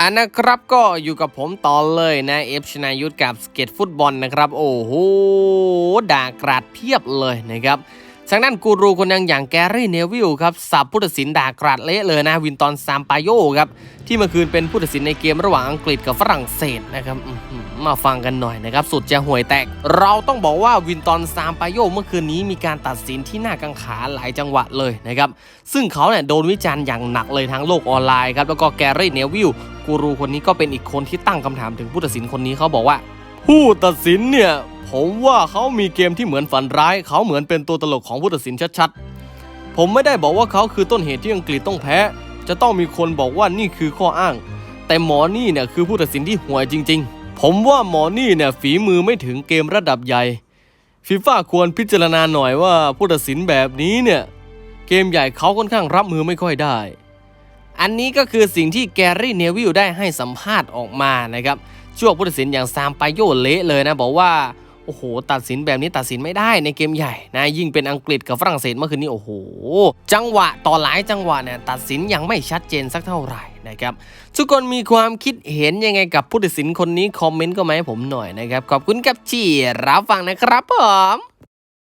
อันนะครับก็อยู่กับผมต่อเลยนะเอฟชนายุทธกับสเก็ตฟุตบอลนะครับ โอ้โหด่ากราดเพียบเลยนะครับทางด้านกูรูคนยังอย่างแกรี่เนวิลครับสับผู้ตัดสินด่ากราดเละเลยนะ วินตอนซามปาโยครับที่เมื่อคืนเป็นผู้ตัดสินในเกมระหว่างอังกฤษกับฝรั่งเศสนะครับมาฟังกันหน่อยนะครับ สุดจะห่วยแตก เราต้องบอกว่าวินตอนซามปาโยเมื่อคืนนี้มีการตัดสินที่น่ากังขาหลายจังหวะเลยนะครับซึ่งเขาเนี่ยโดนวิจารณ์อย่างหนักเลยทั้งโลกออนไลน์ครับแล้วก็แกรี่เนวิล กูรูคนนี้ก็เป็นอีกคนที่ตั้งคำถามถึงผู้ตัดสินคนนี้เขาบอกว่า ผู้ตัดสินเนี่ย ผมว่าเขามีเกมที่เหมือนฝันร้าย เขาเหมือนเป็นตัวตลกของผู้ตัดสินชัดๆ ผมไม่ได้บอกว่าเขาคือต้นเหตุที่อังกฤษต้องแพ้ จะต้องมีคนบอกว่านี่คือข้ออ้าง แต่หมอนี่เนี่ยคือผู้ตัดสินที่ห่วยจริง ๆ ผมว่าหมอนี่เนี่ยฝีมือไม่ถึงเกมระดับใหญ่ฟีฟ่าควรพิจารณาหน่อยว่าผู้ตัดสินแบบนี้เนี่ยเกมใหญ่เขาค่อนข้างรับมือไม่ค่อยได้ อันนี้ก็คือสิ่งที่แกรี่เนวิลได้ให้สัมภาษณ์ออกมานะครับช่วงผู้ตัดสินอย่างซามไปโยเละเลยนะ บอกว่าโอ้โห ตัดสินแบบนี้ตัดสินไม่ได้ในเกมใหญ่นะยิ่งเป็นอังกฤษกับฝรั่งเศสเมื่อคืนนี้โอ้โห จังหวะต่อหลายจังหวะเนี่ยตัดสินยังไม่ชัดเจนสักเท่าไหร่นะครับทุกคนมีความคิดเห็นยังไงกับผู้ตัดสินคนนี้คอมเมนต์ก็มาให้ผมหน่อยนะครับขอบคุณกับที่รับฟังนะครับผม